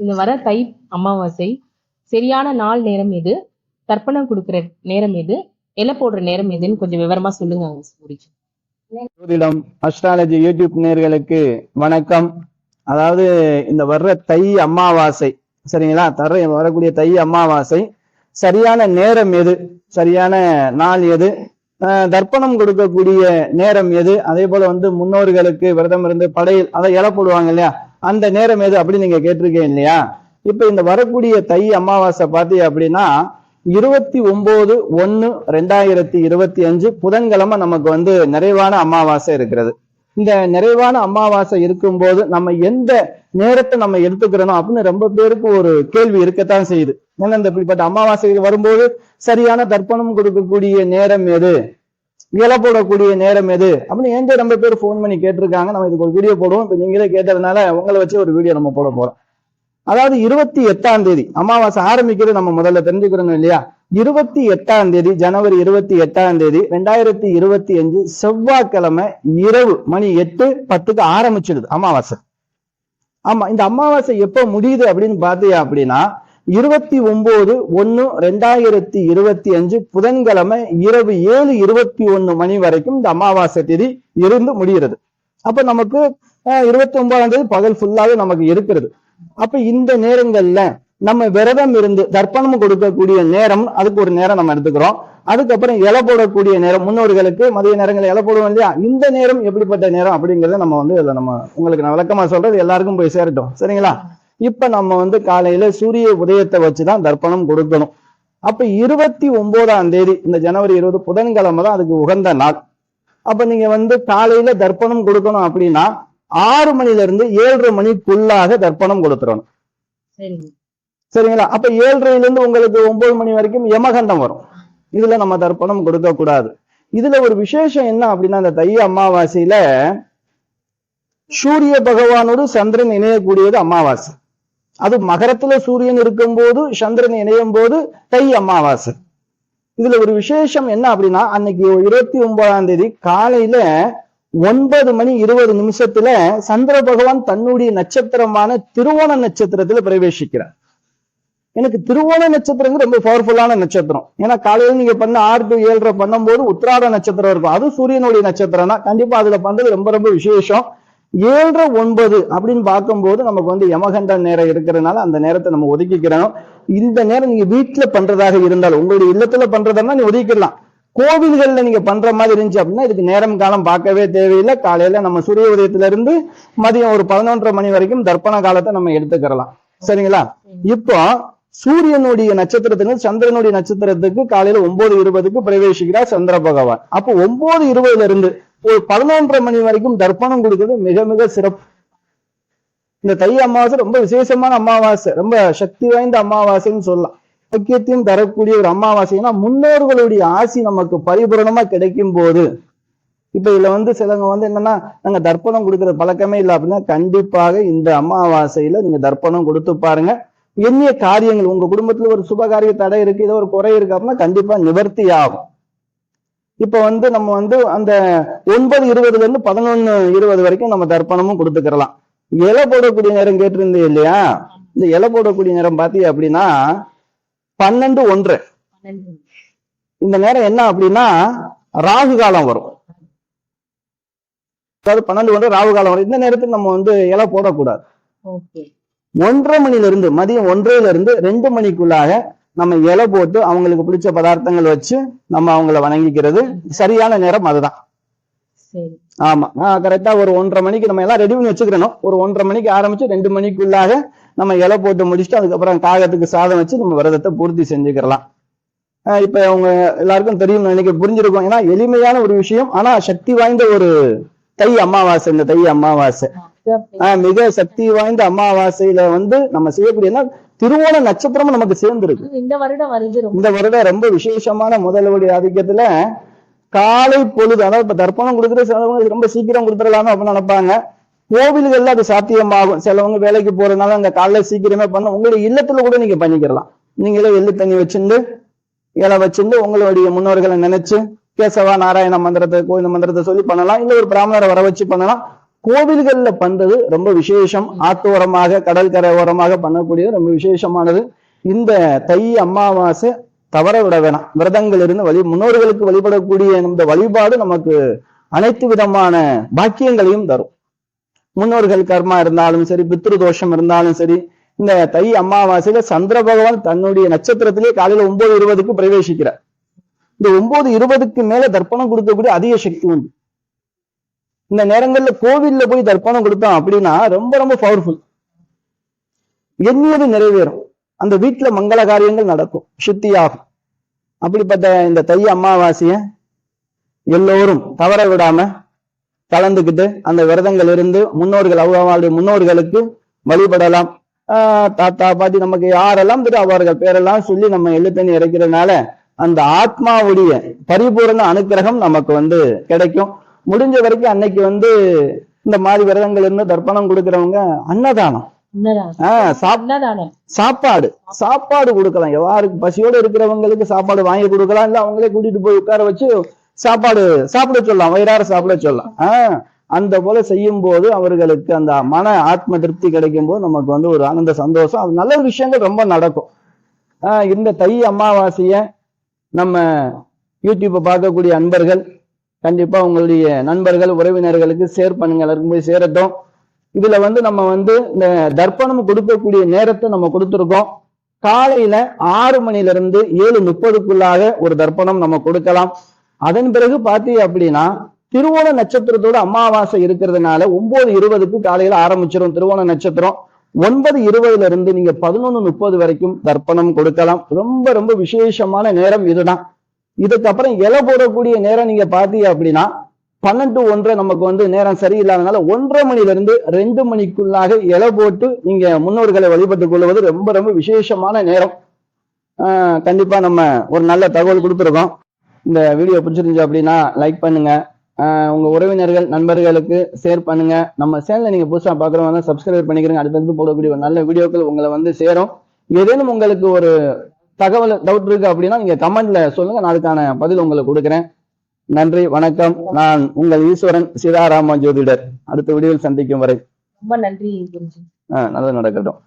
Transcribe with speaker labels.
Speaker 1: இந்த வர தை அமாவாசை சரியான நாள் நேரம் எது? தர்ப்பணம் கொடுக்கிற நேரம் எது? இலை போடுற நேரம் எதுன்னு கொஞ்சம் விவரமா சொல்லுங்க
Speaker 2: ஜோதிடம் அஸ்ட்ராலஜி யூடியூப் நேர்களுக்கு வணக்கம். அதாவது இந்த வர்ற தை அமாவாசை சரிங்களா? தர வரக்கூடிய தை அமாவாசை சரியான நேரம் எது? சரியான நாள் எது? தர்ப்பணம் கொடுக்கக்கூடிய நேரம் எது? அதே போல வந்து முன்னோர்களுக்கு விரதம் இருந்து படையில் அதை இலை போடுவாங்க இல்லையா? அந்த நேரம் எது அப்படின்னு நீங்க கேட்டிருக்கீங்க இல்லையா? இப்ப இந்த வரக்கூடிய தை அமாவாசை பார்த்தீங்க அப்படின்னா இருபத்தி ஒன்பது ஒன்னு ரெண்டாயிரத்தி இருபத்தி அஞ்சு புதன்கிழமை நமக்கு வந்து நிறைவான அமாவாசை இருக்கிறது. இந்த நிறைவான அமாவாசை இருக்கும்போது நம்ம எந்த நேரத்தை நம்ம எடுத்துக்கிறோம் அப்படின்னு ரொம்ப பேருக்கு ஒரு கேள்வி இருக்கத்தான் செய்யுது. ஏன்னா இந்த இப்படிப்பட்ட அமாவாசை வரும்போது சரியான தர்ப்பணம் கொடுக்கக்கூடிய நேரம் எது? இலை போடக்கூடிய நேரம் எது? அப்படின்னு ஏன் ரொம்ப பேர் ஃபோன் பண்ணி கேட்டிருக்காங்க. நம்ம இதுக்கு ஒரு வீடியோ போடுவோம். இப்போ நீங்களே கேட்டதுனால உங்களை வச்சு ஒரு வீடியோ நம்ம போட போறோம். அதாவது இருபத்தி எட்டாம் தேதி அமாவாசை ஆரம்பிக்கிறது நம்ம முதல்ல தெரிஞ்சுக்கிறோம் இல்லையா? இருபத்தி எட்டாம் தேதி ஜனவரி இருபத்தி எட்டாம் தேதி ரெண்டாயிரத்தி இருபத்தி அஞ்சு செவ்வாய்க்கிழமை இரவு மணி எட்டு பத்துக்கு ஆரம்பிச்சிடுது அமாவாசை. ஆமா இந்த அமாவாசை எப்போ முடியுது அப்படின்னு பார்த்தீங்க அப்படின்னா இருபத்தி ஒன்பது ஒன்று ரெண்டாயிரத்தி இருபத்தி அஞ்சு புதன்கிழமை இரவு ஏழு இருபத்தி ஒன்று மணி வரைக்கும் இந்த அமாவாசை திதி இருந்து முடிகிறது. அப்ப நமக்கு இருபத்தி ஒன்பதாம் தேதி பகல் ஃபுல்லாவே நமக்கு இருக்கிறது. அப்ப இந்த நேரங்கள்ல நம்ம விரதம் இருந்து தர்ப்பணம் கொடுக்கக்கூடிய நேரம் அதுக்கு ஒரு நேரம் நம்ம எடுத்துக்கிறோம். அதுக்கப்புறம் இலை போடக்கூடிய நேரம் முன்னோர்களுக்கு மதிய நேரங்களில் இலை போடுவோம் இல்லையா? இந்த நேரம் எப்படிப்பட்ட நேரம் அப்படிங்கறத நம்ம வந்து இதுல நம்ம உங்களுக்கு நான் விளக்கமா சொல்றது எல்லாருக்கும் போய் சேரட்டும். சரிங்களா? இப்ப நம்ம வந்து காலையில சூரிய உதயத்தை வச்சுதான் தர்ப்பணம் கொடுக்கணும். அப்ப இருபத்தி ஒன்பதாம் தேதி இந்த ஜனவரி இருபது புதன்கிழமை தான் அதுக்கு உகந்த நாள். அப்ப நீங்க வந்து காலையில தர்ப்பணம் கொடுக்கணும் அப்படின்னா ஆறு மணில இருந்து ஏழரை மணிக்குள்ளாக தர்ப்பணம் கொடுத்துடணும்.
Speaker 1: சரிங்க
Speaker 2: சரிங்களா? அப்ப ஏழரைல இருந்து உங்களுக்கு ஒன்பது மணி வரைக்கும் யமகண்டம் வரும். இதுல நம்ம தர்ப்பணம் கொடுக்க கூடாது இதுல ஒரு விசேஷம் என்ன அப்படின்னா இந்த தை அமாவாசையில சூரிய பகவானோடு சந்திரன் இணையக்கூடியது அமாவாசை. அது மகரத்துல சூரியன் இருக்கும் போது சந்திரன் இணையும் போது தை அமாவாசை. இதுல ஒரு விசேஷம் என்ன அப்படின்னா அன்னைக்கு இருபத்தி ஒன்பதாம் தேதி காலையில ஒன்பது மணி இருபது நிமிஷத்துல சந்திர பகவான் தன்னுடைய நட்சத்திரமான திருவோண நட்சத்திரத்துல பிரவேசிக்கிறார். எனக்கு திருவோண நட்சத்திரம் ரொம்ப பவர்ஃபுல்லான நட்சத்திரம். ஏன்னா காலையில நீங்க பண்ண ஆறு டு ஏழரை பண்ணும்போது உத்திராட நட்சத்திரம் இருக்கும். அது சூரியனுடைய நட்சத்திரம் தான் கண்டிப்பா அதுல பண்றது ரொம்ப ரொம்ப விசேஷம். ஏழரை ஒன்பது அப்படின்னு பார்க்கும்போது நமக்கு வந்து யமகண்ட நேரம் இருக்கிறதுனால அந்த நேரத்தை நம்ம ஒதுக்கிக்கிறோம் இந்த நேரம் நீங்க வீட்டுல பண்றதாக இருந்தாலும் உங்களுடைய இல்லத்துல பண்றதுன்னா நீ ஒதுக்கிடலாம். கோவில்கள்ல நீங்க பண்ற மாதிரி இருந்துச்சு அப்படின்னா இதுக்கு நேரம் காலம் பார்க்கவே தேவையில்லை. காலையில நம்ம சூரிய உதயத்துல இருந்து மதியம் ஒரு பதினொன்றரை மணி வரைக்கும் தர்ப்பண காலத்தை நம்ம எடுத்துக்கிறலாம். சரிங்களா? இப்போ சூரியனுடைய நட்சத்திரத்திலிருந்து சந்திரனுடைய நட்சத்திரத்துக்கு காலையில ஒன்பது இருபதுக்கு பிரவேசிக்கிறார் சந்திர பகவான். அப்போ ஒன்பது இருபதுல இருந்து ஒரு பதினொன்றரை மணி வரைக்கும் தர்ப்பணம் கொடுக்கிறது மிக மிக சிறப்பு. இந்த தை அமாவாசை ரொம்ப விசேஷமான அமாவாசை ரொம்ப சக்தி வாய்ந்த அமாவாசைன்னு சொல்லலாம். ஐக்கியத்தையும் தரக்கூடிய ஒரு அமாவாசை ஏன்னா முன்னோர்களுடைய ஆசி நமக்கு பரிபூரணமா கிடைக்கும் போது. இப்ப இதுல வந்து சிலவங்க வந்து என்னன்னா நாங்க தர்ப்பணம் கொடுக்கிற பழக்கமே இல்லை அப்படின்னா கண்டிப்பாக இந்த அமாவாசையில நீங்க தர்ப்பணம் கொடுத்து பாருங்க. எண்ணிய காரியங்கள் உங்க குடும்பத்துல ஒரு சுபகாரிய தடை இருக்கு ஏதோ ஒரு குறை இருக்கு அப்படின்னா கண்டிப்பா நிவர்த்தி ஆகும். இப்ப வந்து நம்ம வந்து அந்த ஒன்பது இருபதுல இருந்து பதினொன்னு இருபது வரைக்கும் நம்ம தர்ப்பணமும் கொடுத்துக்கிறலாம். இலை போடக்கூடிய நேரம் கேட்டிருந்தீங்க இல்லையா? இந்த இலை போடக்கூடிய நேரம் பாத்தீங்க அப்படின்னா பன்னெண்டு ஒன்று. இந்த நேரம் என்ன அப்படின்னா ராகு காலம் வரும். அதாவது பன்னெண்டு ஒன்று ராகு காலம் வரும். இந்த நேரத்துக்கு நம்ம வந்து இலை போடக்கூடாது. ஒன்றரை மணில இருந்து மதியம் ஒன்றரைல இருந்து ரெண்டு மணிக்குள்ளாக நம்ம இலை போட்டு அவங்களுக்கு பிடிச்ச பதார்த்தங்கள் வச்சு நம்ம அவங்கள வணங்கிக்கிறது. சரியான நேரம் அதுதான். ஆமா. கரெக்டா ஒரு ஒன்றரை மணிக்கு நம்ம எல்லாம் ரெடி பண்ணி வச்சுக்கிறணும். ஒரு ஒன்றரை மணிக்கு ஆரம்பிச்சு ரெண்டு மணிக்குள்ளாக நம்ம இலை போட்டு முடிச்சுட்டு அதுக்கப்புறம் காகத்துக்கு சாதம் வச்சு நம்ம விரதத்தை பூர்த்தி செஞ்சுக்கிறலாம். ஆஹ் இப்ப அவங்க எல்லாருக்கும் தெரியும் நினைக்க புரிஞ்சிருக்கும். ஏன்னா எளிமையான ஒரு விஷயம். ஆனா சக்தி வாய்ந்த ஒரு தை அமாவாசை இந்த தை அமாவாசை. ஆஹ் மிக சக்தி வாய்ந்த அமாவாசையில வந்து நம்ம செய்யக்கூடிய என்ன, திருவோண நட்சத்திரமும் நமக்கு சேர்ந்துருக்கு.
Speaker 1: இந்த வருடம்
Speaker 2: இந்த வருடம் ரொம்ப விசேஷமான முதல்வருடைய ஆதிக்கத்துல காலை பொழுது அதாவது இப்ப தர்ப்பணம் கொடுக்குற சிலவங்க ரொம்ப சீக்கிரம் கொடுத்துடலாமே அப்படின்னு நினைப்பாங்க. கோவில்கள்ல அது சாத்தியமாகும். சிலவங்க வேலைக்கு போறதுனால அந்த காலைல சீக்கிரமே பண்ண உங்களுடைய இல்லத்துல கூட நீங்க பண்ணிக்கிறலாம் நீங்களே எள்ளு தண்ணி வச்சுண்டு இலை வச்சுண்டு உங்களுடைய முன்னோர்களை நினைச்சு கேசவா நாராயண மந்திரத்தை கோயில் மந்திரத்தை சொல்லி பண்ணலாம். இல்ல ஒரு பிராமணரை வர வச்சு பண்ணலாம். கோவில்கள்ல பண்றது ரொம்ப விசேஷம். ஆத்தோரமாக கடற்கரை ஓரமாக பண்ணக்கூடியது ரொம்ப விசேஷமானது. இந்த தை அமாவாசை தவற விட வேணாம். விரதங்கள் இருந்து வழி முன்னோர்களுக்கு வழிபடக்கூடிய இந்த வழிபாடு நமக்கு அனைத்து விதமான பாக்கியங்களையும் தரும். முன்னோர்கள் கர்மா இருந்தாலும் சரி பித்ரு தோஷம் இருந்தாலும் சரி இந்த தை அமாவாசையில சந்திர பகவான் தன்னுடைய நட்சத்திரத்திலே காலையில ஒன்பது இருபதுக்கு பிரவேசிக்கிறார். இந்த ஒன்பது இருபதுக்கு மேல தர்ப்பணம் கொடுக்கக்கூடிய அதிக சக்தி உண்டு. இந்த நேரங்கள்ல கோவில்ல போய் தர்ப்பணம் கொடுத்தோம் அப்படின்னா ரொம்ப ரொம்ப பவர்ஃபுல் எண்ணியது நிறைவேறும். அந்த வீட்டுல மங்கள காரியங்கள் நடக்கும். சித்தியாகும். அப்படிப்பட்ட இந்த தை அமாவாசைய எல்லோரும் தவற விடாம கலந்துக்கிட்டு அந்த விரதங்கள் இருந்து முன்னோர்கள் அவர்களுடைய முன்னோர்களுக்கு வழிபடலாம். ஆஹ் தாத்தா பாட்டி நமக்கு யாரெல்லாம் தெரியும் அவர்கள் பேரெல்லாம் சொல்லி நம்ம எழுத்தணி இறக்கிறதுனால அந்த ஆத்மாவுடைய பரிபூரண அனுக்கிரகம் நமக்கு வந்து கிடைக்கும். முடிஞ்ச வரைக்கும் அன்னைக்கு வந்து இந்த மாதிரி விரதங்கள் இருந்து தர்ப்பணம் கொடுக்கறவங்க அன்னதானம். சாப்பாடு. சாப்பாடு கொடுக்கலாம். யாருக்கு பசியோட இருக்கிறவங்களுக்கு சாப்பாடு வாங்கி கொடுக்கலாம். இல்ல அவங்களே கூட்டிட்டு போய் உட்கார வச்சு சாப்பாடு சாப்பிட சொல்லலாம். வயிறார சாப்பிட சொல்லலாம். ஆஹ் அந்த போல செய்யும் போது அவர்களுக்கு அந்த மன ஆத்ம திருப்தி கிடைக்கும் போது நமக்கு வந்து ஒரு ஆனந்த சந்தோஷம். அது நல்ல விஷயங்கள் ரொம்ப நடக்கும். ஆஹ் இந்த தை அமாவாசைய நம்ம யூடியூப்பை பார்க்கக்கூடிய அன்பர்கள் கண்டிப்பா உங்களுடைய நண்பர்கள் உறவினர்களுக்கு ஷேர் பண்ணுங்க எல்லாருக்கும் போய் சேரட்டும். இதுல வந்து நம்ம வந்து இந்த தர்ப்பணம் கொடுக்கக்கூடிய நேரத்தை நம்ம கொடுத்துருக்கோம். காலையில ஆறு மணில இருந்து ஏழு முப்பதுக்குள்ளாக ஒரு தர்ப்பணம் நம்ம கொடுக்கலாம். அதன் பிறகு பாத்தீங்க அப்படின்னா திருவோண நட்சத்திரத்தோட அமாவாசை இருக்கிறதுனால ஒன்பது இருபதுக்கு காலையில ஆரம்பிச்சிடும் திருவோண நட்சத்திரம். ஒன்பது இருபதுல இருந்து நீங்க பதினொன்னு முப்பது வரைக்கும் தர்ப்பணம் கொடுக்கலாம். ரொம்ப ரொம்ப விசேஷமான நேரம் இதுதான். இதுக்கப்புறம் இலை போடக்கூடிய நேரம் நீங்க பாத்தீங்க அப்படின்னா பன்னெண்டு ஒன்றரை நமக்கு வந்து நேரம் சரியில்லாதனால ஒன்றரை மணில இருந்து ரெண்டு மணிக்குள்ளாக இலை போட்டு நீங்க முன்னோர்களை வழிபட்டுக் கொள்வது ரொம்ப ரொம்ப விசேஷமான நேரம். ஆஹ் கண்டிப்பா நம்ம ஒரு நல்ல தகவல் கொடுத்துருக்கோம். இந்த வீடியோ பிடிச்சிருந்துச்சு அப்படின்னா லைக் பண்ணுங்க. உங்க உறவினர்கள் நண்பர்களுக்கு ஷேர் பண்ணுங்க. நம்ம சேனலை நீங்க புதுசா பாக்குறவங்க சப்ஸ்கிரைப் பண்ணிக்கிறீங்க. அடுத்தடுத்து போடக்கூடிய ஒரு நல்ல வீடியோக்கள் உங்களை வந்து சேரும். ஏதேனும் உங்களுக்கு ஒரு தகவல் டவுட் இருக்கு அப்படின்னா நீங்க கமெண்ட்ல சொல்லுங்க. நான் அதுக்கான பதில் உங்களுக்கு கொடுக்குறேன். நன்றி வணக்கம். நான் உங்கள் ஈஸ்வரன் சீதாராம ஜோதிடர். அடுத்த வீடியோவில் சந்திக்கும் வரை
Speaker 1: ரொம்ப நன்றி
Speaker 2: ஆஹ் நல்லது நடக்கட்டும்.